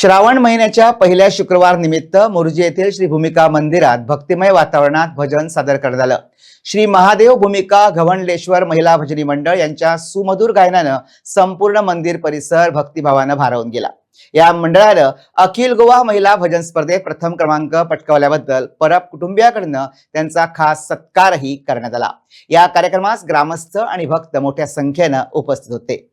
श्रावण महिन्याच्या पहिल्या शुक्रवार निमित्त मुरुजी येथील श्री भूमिका मंदिरात भक्तिमय वातावरणात भजन सादर करण्यात आलं. श्री महादेव भूमिका घवणलेश्वर महिला भजनी मंडळ यांच्या सुमधुर गायनानं संपूर्ण मंदिर परिसर भक्तिभावानं भारावून गेला. या मंडळानं अखिल गोवा महिला भजन स्पर्धेत प्रथम क्रमांक पटकावल्याबद्दल परब कुटुंबियाकडनं त्यांचा खास सत्कारही करण्यात आला. या कार्यक्रमास ग्रामस्थ आणि भक्त मोठ्या संख्येनं उपस्थित होते.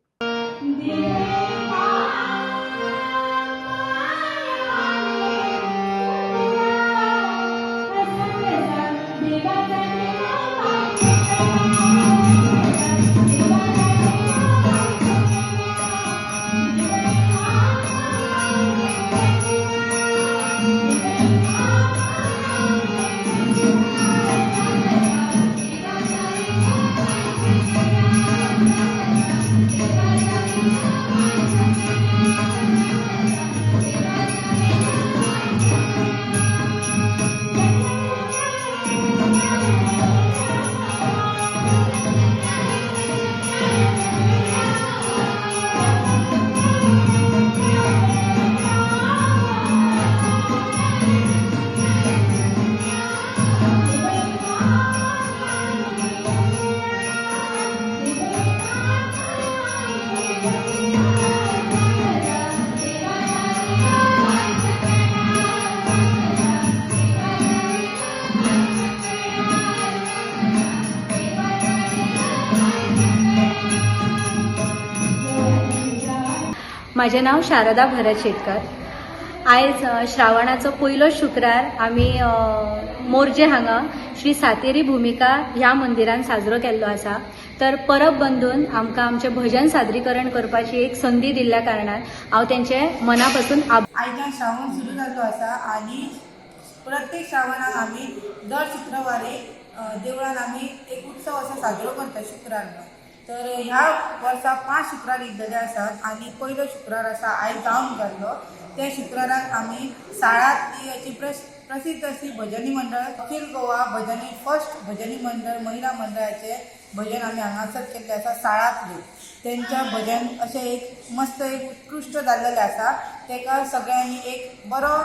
माझें नाव शारदा भरत शेटकर आयज श्रावणाचो पयलो शुक्रार आमी मोरजे हांगा श्री सातेरी भुमिका ह्या मंदिरान साजरो केल्लो आसा. तर परब बंधून आमकां आमचें भजन सादरीकरण करपाची एक संदी दिल्ल्या कारणान हांव तेंचे मना पासून आयच्यान श्रावण सुरू जाल्लो आसा आनी प्रत्येक श्रावणाक आमी दर शुक्रवारी देवळान आमी एक उत्सव असो साजरो करता शुक्रार तर ह्या वर्सा पांच शुक्रार एकदले आसात आनी पयलो शुक्रार आसा आयज जावन जाल्लो त्या शुक्राराक आमी साळात अशी प्रस प्रसिद्ध अशी भजनी मंडळ अखिल गोवा भजनी फर्स्ट भजनी मंडळ महिला मंडळाचे भजन आमी हांगासर केल्ले आसा साळांतले तेंच्या भजन अशें एक मस्त एक उत्कृश्ट जाल्लेलें आसा तेका सगळ्यांनी एक बरो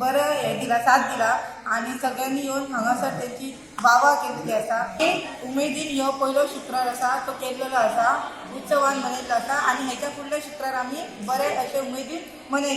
बरं हें दिला साथ दिला. आनी सगळ्यांनी येवन हांगासर तेची वावा केल्ली आसा एक उमेदीन हो पयलो शुक्रार आसा तो केल्लेलो आसा उत्सवान मनयल्लो आसा आनी हेच्या फुडल्या शुक्रार आमी बरे अशे उमेदीन मनयतात